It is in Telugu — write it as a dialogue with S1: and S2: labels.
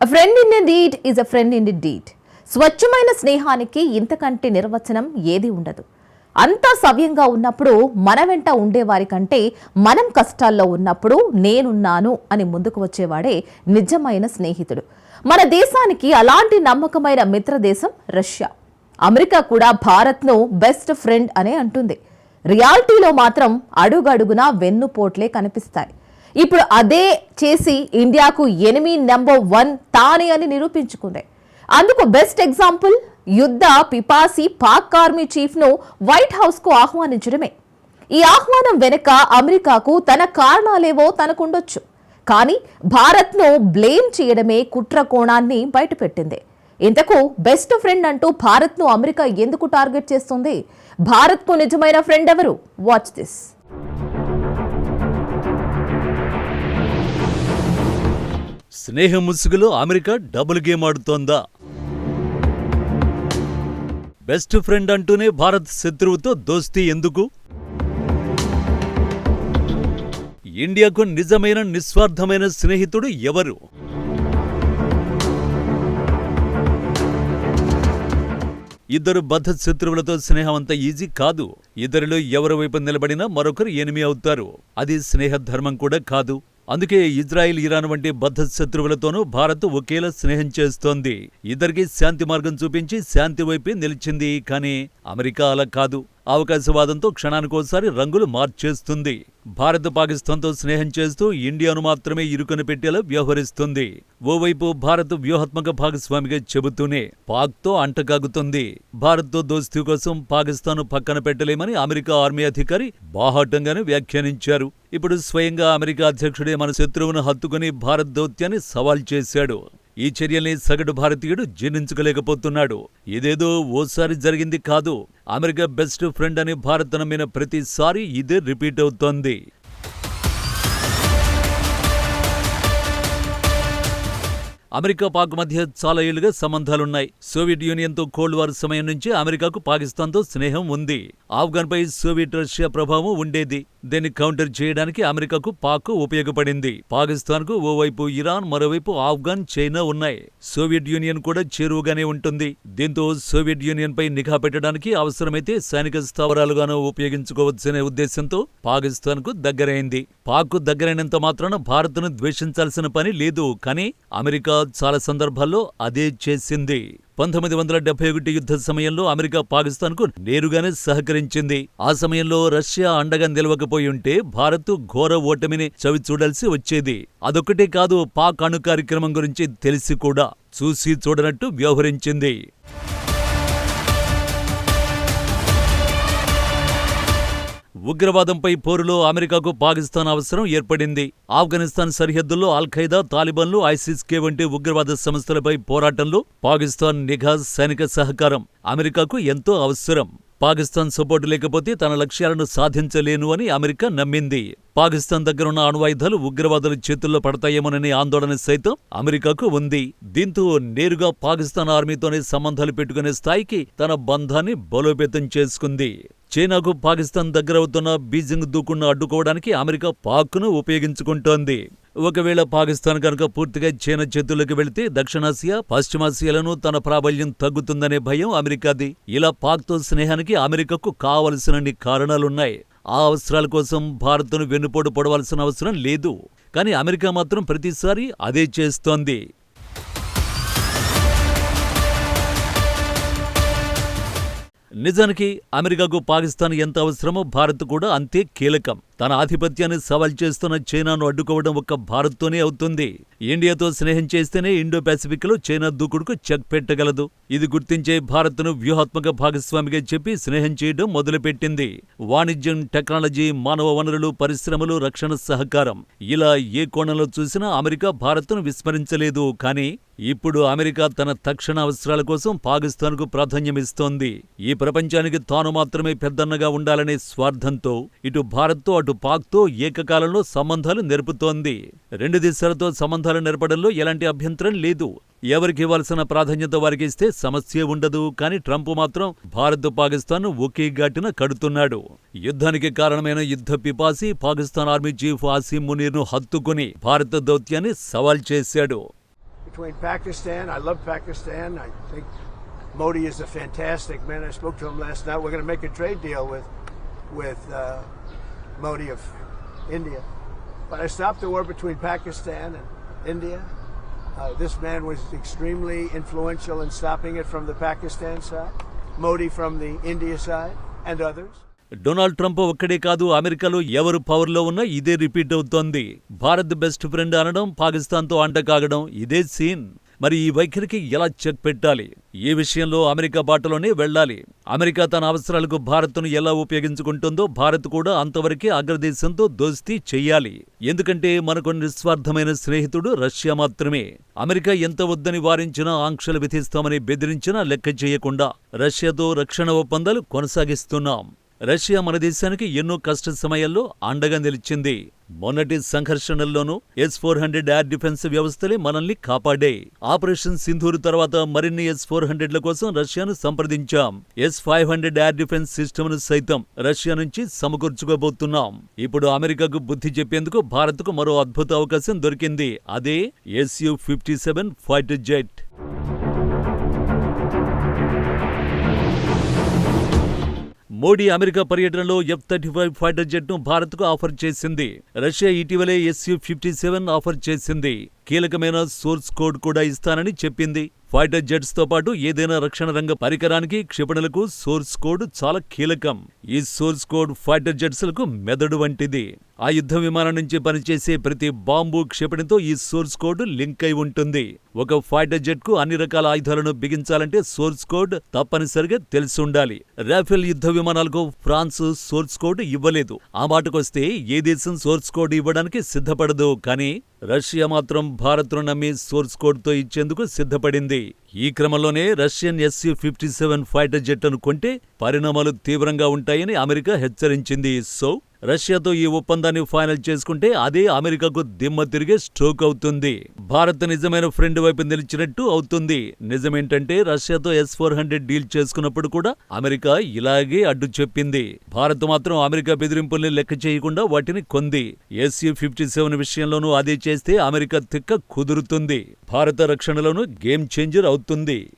S1: Friend in a deed is a friend in the deed స్వచ్ఛమైన స్నేహానికి ఇంతకంటే నిర్వచనం ఏది ఉండదు అంతా సవ్యంగా ఉన్నప్పుడు మన వెంట ఉండేవారి కంటే మనం కష్టాల్లో ఉన్నప్పుడు నేనున్నాను అని ముందుకు వచ్చేవాడే నిజమైన స్నేహితుడు మన దేశానికి అలాంటి నమ్మకమైన మిత్రదేశం రష్యా అమెరికా కూడా భారత్ను బెస్ట్ ఫ్రెండ్ అనే అంటుంది రియాలిటీలో మాత్రం అడుగడుగునా వెన్నుపోట్లే కనిపిస్తాయి ఇప్పుడు అదే చేసి ఇండియాకు ఎనిమి నెంబర్ వన్ తానే అని నిరూపించుకుంది. అందుకు బెస్ట్ ఎగ్జాంపుల్ యుద్ధ పిపాసి పాక్ ఆర్మీ చీఫ్ను వైట్ హౌస్కు ఆహ్వానించడమే. ఈ ఆహ్వానం వెనుక అమెరికాకు తన కారణాలేవో తనకుండొచ్చు. కానీ భారత్ను బ్లేమ్ చేయడమే కుట్ర కోణాన్ని బయటపెట్టింది. ఇంతకు బెస్ట్ ఫ్రెండ్ అంటూ భారత్ను అమెరికా ఎందుకు టార్గెట్ చేస్తుంది? భారత్కు నిజమైన ఫ్రెండ్ ఎవరు? Watch this.
S2: స్నేహ ముసుగులో అమెరికా డబుల్ గేమ్ ఆడుతోందా? బెస్ట్ ఫ్రెండ్ అంటూనే భారత్ శత్రువుతో దోస్తీ ఎందుకు? ఇండియాకు నిజమైన నిస్వార్థమైన స్నేహితుడు ఎవరు? ఇద్దరు బద్ధ శత్రువులతో స్నేహం అంత ఈజీ కాదు. ఇద్దరిలో ఎవరి వైపు నిలబడినా మరొకరు ఎనిమి అవుతారు. అది స్నేహ ధర్మం కూడా కాదు. అందుకే ఇజ్రాయిల్ ఇరాన్ వంటి బద్ధ శత్రువులతోనూ భారత్ ఒకేలా స్నేహం చేస్తోంది. ఇద్దరికి శాంతి మార్గం చూపించి శాంతి వైపే నిలిచింది. కానీ అమెరికా అలా కాదు. అవకాశవాదంతో క్షణానికోసారి రంగులు మార్చేస్తుంది. భారత్ పాకిస్తాన్తో స్నేహం చేస్తూ ఇండియాను మాత్రమే ఇరుకను పెట్టేలా వ్యవహరిస్తుంది. ఓవైపు భారత్ వ్యూహాత్మక భాగస్వామిగా చెబుతూనే పాక్తో అంటగాగుతుంది భారత్తో దోస్తీ కోసం పాకిస్తాన్ పక్కన పెట్టలేమని అమెరికా ఆర్మీ అధికారి బాహాటంగానే వ్యాఖ్యానించారు. ఇప్పుడు స్వయంగా అమెరికా అధ్యక్షుడే మన శత్రువును హత్తుకుని భారత్ దౌత్యాన్ని సవాల్ చేశాడు. ఈ చర్యల్ని సగటు భారతీయుడు జీర్ణించుకోలేకపోతున్నాడు. ఇదేదో ఓసారి జరిగింది కాదు. అమెరికా బెస్ట్ ఫ్రెండ్ అని భారత్ నమ్మిన ప్రతిసారి ఇదే రిపీట్ అవుతోంది. అమెరికా పాక్ మధ్య చాలా ఏళ్ళుగా సంబంధాలున్నాయి. సోవియట్ యూనియన్తో కోల్డ్ వార్ సమయం నుంచి అమెరికాకు పాకిస్తాన్తో స్నేహం ఉంది. ఆఫ్ఘన్పై సోవియట్ రష్యా ప్రభావం ఉండేది. దీన్ని కౌంటర్ చేయడానికి అమెరికాకు పాక్ ఉపయోగపడింది. పాకిస్తాన్కు ఓవైపు ఇరాన్ మరోవైపు ఆఫ్ఘన్ చైనా ఉన్నాయి. సోవియట్ యూనియన్ కూడా చేరువుగానే ఉంటుంది. దీంతో సోవియట్ యూనియన్ పై నిఘా పెట్టడానికి అవసరమైతే సైనిక స్థావరాలుగాను ఉపయోగించుకోవచ్చనే ఉద్దేశంతో పాకిస్తాన్కు దగ్గరైంది. పాక్ దగ్గరైనంత మాత్రాన భారత్ను ద్వేషించాల్సిన పని లేదు కానీ అమెరికా చాలా సందర్భాల్లో అదే చేసింది. పంతొమ్మిది వందల డెబ్బై ఒకటి యుద్ధ సమయంలో అమెరికా పాకిస్తాన్కు నేరుగానే సహకరించింది. ఆ సమయంలో రష్యా అండగా నిలవకపోయి ఉంటే భారత్ ఘోర ఓటమిని చవి చూడాల్సి వచ్చేది. అదొక్కటే కాదు పాక్ అణు కార్యక్రమం గురించి తెలిసి కూడా చూసి చూడనట్టు వ్యవహరించింది. ఉగ్రవాదంపై పోరులో అమెరికాకు పాకిస్తాన్ అవసరం ఏర్పడింది. ఆఫ్ఘనిస్తాన్ సరిహద్దుల్లో అల్ ఖైదా తాలిబాన్లు ఐసిస్కే వంటి ఉగ్రవాద సంస్థలపై పోరాటంలో పాకిస్తాన్ నిఘా సైనిక సహకారం అమెరికాకు ఎంతో అవసరం. పాకిస్తాన్ సపోర్టు లేకపోతే తన లక్ష్యాలను సాధించలేను అని అమెరికా నమ్మింది. పాకిస్తాన్ దగ్గరున్న అణువాయుధాలు ఉగ్రవాదుల చేతుల్లో పడతాయేమోననే ఆందోళన సైతం అమెరికాకు ఉంది. దీంతో నేరుగా పాకిస్తాన్ ఆర్మీతోనే సంబంధాలు పెట్టుకునే స్థాయికి తన బంధాన్ని బలోపేతం చేసుకుంది. చైనాకు పాకిస్తాన్ దగ్గరవుతున్న బీజింగ్ దూకుడును అడ్డుకోవడానికి అమెరికా పాక్ను ఉపయోగించుకుంటోంది. ఒకవేళ పాకిస్తాన్ కనుక పూర్తిగా చైనా చేతుల్లోకి వెళితే దక్షిణాసియా పశ్చిమాసియాలను తన ప్రాబల్యం తగ్గుతుందనే భయం అమెరికాది. ఇలా పాక్తో స్నేహానికి అమెరికాకు కావలసినన్ని కారణాలున్నాయి. ఆ అవసరాల కోసం భారత్ను వెన్నుపోటు పొడవలసిన అవసరం లేదు. కానీ అమెరికా మాత్రం ప్రతిసారి అదే చేస్తోంది. నిజానికి అమెరికాకు పాకిస్తాన్ ఎంత అవసరమో భారత్ కూడా అంతే కీలకం. తన ఆధిపత్యాన్ని సవాల్ చేస్తున్న చైనాను అడ్డుకోవడం ఒక్క భారత్తోనే అవుతుంది. ఇండియాతో స్నేహం చేస్తేనే ఇండో లో చైనా దూకుడుకు చెక్ పెట్టగలదు. ఇది గుర్తించే భారత్ను వ్యూహాత్మక భాగస్వామిగా చెప్పి స్నేహం చేయడం మొదలుపెట్టింది. వాణిజ్యం టెక్నాలజీ మానవ వనరులు పరిశ్రమలు రక్షణ సహకారం. ఇలా ఏ కోణంలో చూసినా అమెరికా భారత్ను విస్మరించలేదు. కానీ ఇప్పుడు అమెరికా తన తక్షణ అవసరాల కోసం పాకిస్తాన్కు ప్రాధాన్యమిస్తోంది ఈ ప్రపంచానికి తాను మాత్రమే పెద్దన్నగా ఉండాలనే స్వార్థంతో ఇటు భారత్తో అటు పాక్తో ఏకకాలంలో సంబంధాలు నెరుపుతోంది. రెండు దేశాలతో సంబంధాలు నెరపడంలో ఎలాంటి అభ్యంతరం లేదు. ఎవరికి ఇవ్వాల్సిన ప్రాధాన్యత వారికి ఇస్తే సమస్య ఉండదు. కానీ ట్రంప్ మాత్రం భారత్ పాకిస్తాన్ ఒకే ఘాటిన కడుతున్నాడు. యుద్ధానికి కారణమైన యుద్ధ పిపాసి పాకిస్తాన్ ఆర్మీ చీఫ్ ఆసిమ్ మునీర్ను హత్తుకుని భారత దౌత్యాన్ని సవాల్ చేశాడు.
S3: Modi is a fantastic man. I spoke to him last night. We're going to make a trade deal with with uh, Modi of India. But I stopped the war between Pakistan and India. Uh, this man was extremely influential in stopping it from the Pakistan side, Modi from the India side, and others.
S2: Donald Trump ఒక్కడే కాదు అమెరికాలో ఎవరు పవర్లో ఉన్నా ఇదే రిపీట్ అవుతోంది భారత్ బెస్ట్ ఫ్రెండ్ అనడం పాకిస్తాన్తో అంటకాగడం ఇదే సీన్ మరి ఈ వైఖరికి ఎలా చెక్ పెట్టాలి ఈ విషయంలో అమెరికా బాటలోనే వెళ్ళాలి? అమెరికా తన అవసరాలకు భారత్ను ఎలా ఉపయోగించుకుంటుందో భారత్ కూడా అంతవరకే అగ్రదేశంతో దోస్తీ చెయ్యాలి ఎందుకంటే మనకు నిస్వార్థమైన స్నేహితుడు రష్యా మాత్రమే. అమెరికా ఎంత వద్దని వారించినా ఆంక్షలు విధిస్తామని బెదిరించినా లెక్క చేయకుండా రష్యాతో రక్షణ ఒప్పందాలు కొనసాగిస్తున్నాం. రష్యా మన దేశానికి ఎన్నో కష్ట సమయాల్లో అండగా నిలిచింది. మొన్నటి సంఘర్షణల్లోనూ S four hundred air defence వ్యవస్థలే మనల్ని కాపాడే ఆపరేషన్ సింధూర్ తర్వాత మరిన్ని ఎస్ ఫోర్ హండ్రెడ్ల కోసం రష్యాను సంప్రదించాం. S five hundred air defence సిస్టమ్ను సైతం రష్యా నుంచి సమకూర్చుకోబోతున్నాం. ఇప్పుడు అమెరికాకు బుద్ధి చెప్పేందుకు భారత్కు మరో అద్భుత అవకాశం దొరికింది. అదే SU fifty seven fighter jet. Modi America పర్యటనలో ఎఫ్ థర్టీ ఫైవ్ ఫైటర్ జెట్ను భారత్కు ఆఫర్ చేసింది. రష్యా ఇటీవలే ఎస్యు ఫిఫ్టీ సెవెన్ ఆఫర్ చేసింది. కీలకమైన సోర్స్ కోడ్ కూడా ఇస్తానని చెప్పింది. ఫైటర్ జెట్స్తో పాటు ఏదైనా రక్షణ రంగ పరికరానికి క్షిపణులకు సోర్స్ కోడ్ చాలా కీలకం. ఈ సోర్స్ కోడ్ ఫైటర్ జెట్స్లకు మెదడు వంటిది. ఆ యుద్ధ విమానం నుంచి పనిచేసే ప్రతి బాంబు క్షిపణితో ఈ సోర్స్ కోడ్ లింక్ అయి ఉంటుంది. ఒక ఫైటర్ జెట్కు అన్ని రకాల ఆయుధాలను బిగించాలంటే సోర్స్ కోడ్ తప్పనిసరిగా తెలిసి ఉండాలి. రాఫెల్ యుద్ధ విమానాలకు ఫ్రాన్స్ సోర్స్ కోడ్ ఇవ్వలేదు. ఆ మాటకొస్తే ఏ దేశం సోర్స్ కోడ్ ఇవ్వడానికి సిద్ధపడదు. కానీ రష్యా మాత్రం భారత్ను నమ్మి సోర్స్ కోడ్తో ఇచ్చేందుకు సిద్ధపడింది. ఈ క్రమంలోనే Russian SU fifty seven fighter జెట్ను కొంటే పరిణామాలు తీవ్రంగా ఉంటాయని అమెరికా హెచ్చరించింది. సో రష్యాతో ఈ ఒప్పందాన్ని ఫైనల్ చేసుకుంటే అదే అమెరికాకు దిమ్మ తిరిగే స్ట్రోక్ అవుతుంది. భారత్ నిజమైన ఫ్రెండ్ వైపు నిలిచినట్టు అవుతుంది. నిజమేంటంటే రష్యాతో ఎస్ ఫోర్ హండ్రెడ్ డీల్ చేసుకున్నప్పుడు కూడా అమెరికా ఇలాగే అడ్డు చెప్పింది. భారత్ మాత్రం అమెరికా బెదిరింపుల్ని లెక్క చేయకుండా వాటిని కొంది. ఎస్యు ఫిఫ్టీ సెవెన్ విషయంలోనూ అదే చేస్తే అమెరికా తిక్క కుదురుతుంది. భారత రక్షణలోనూ గేమ్ చేంజర్ అవుతుంది.